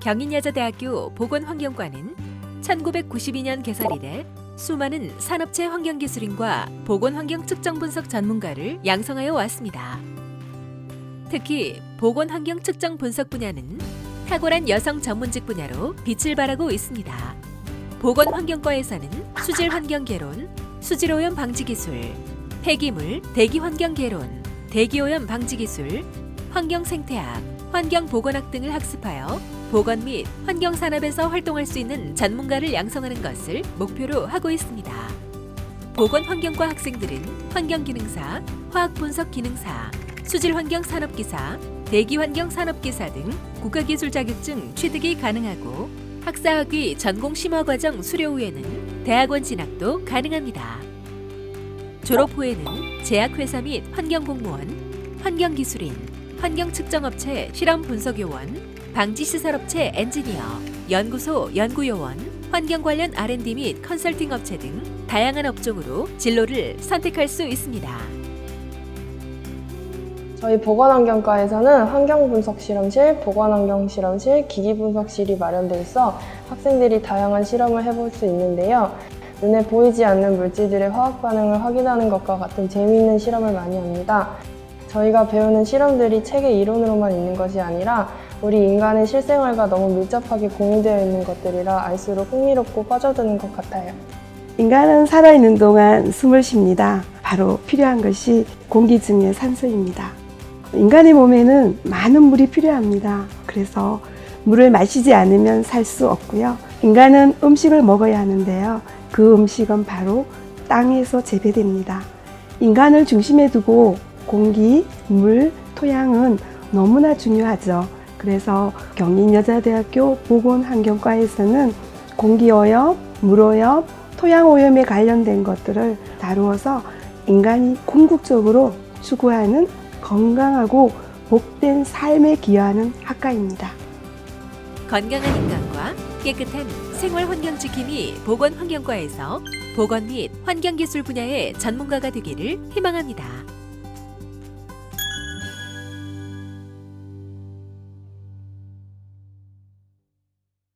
경인여자대학교 보건환경과는 1992년 개설 이래 수많은 산업체 환경기술인과 보건환경 측정 분석 전문가를 양성하여 왔습니다. 특히 보건환경 측정 분석 분야는 탁월한 여성 전문직 분야로 빛을 발하고 있습니다. 보건환경과에서는 수질환경개론, 수질오염 방지기술, 폐기물, 대기환경개론, 대기오염 방지기술, 환경생태학, 환경보건학 등을 학습하여 보건 및 환경 산업에서 활동할 수 있는 전문가를 양성하는 것을 목표로 하고 있습니다. 보건 환경과 학생들은 환경 기능사, 화학 분석 기능사, 수질 환경 산업 기사, 대기 환경 산업 기사 등 국가 기술 자격증 취득이 가능하고 학사 학위 전공 심화 과정 수료 후에는 대학원 진학도 가능합니다. 졸업 후에는 제약회사 및 환경공무원, 환경기술인, 환경측정업체 실험분석요원, 방지시설업체 엔지니어, 연구소 연구요원, 환경 관련 R&D 및 컨설팅 업체 등 다양한 업종으로 진로를 선택할 수 있습니다. 저희 보건환경과에서는 환경분석실험실, 보건환경실험실, 기기분석실이 마련돼 있어 학생들이 다양한 실험을 해볼 수 있는데요. 눈에 보이지 않는 물질들의 화학 반응을 확인하는 것과 같은 재미있는 실험을 많이 합니다. 저희가 배우는 실험들이 책의 이론으로만 있는 것이 아니라 우리 인간의 실생활과 너무 밀접하게 공유되어 있는 것들이라 알수록 흥미롭고 빠져드는 것 같아요. 인간은 살아있는 동안 숨을 쉽니다. 바로 필요한 것이 공기 중의 산소입니다. 인간의 몸에는 많은 물이 필요합니다. 그래서 물을 마시지 않으면 살 수 없고요. 인간은 음식을 먹어야 하는데요. 그 음식은 바로 땅에서 재배됩니다. 인간을 중심에 두고 공기, 물, 토양은 너무나 중요하죠. 그래서 경인여자대학교 보건환경과에서는 공기오염, 물오염, 토양오염에 관련된 것들을 다루어서 인간이 궁극적으로 추구하는 건강하고 복된 삶에 기여하는 학과입니다. 건강한 인간과 깨끗한 생활 환경 지킴이 보건 환경과에서 보건 및 환경 기술 분야의 전문가가 되기를 희망합니다.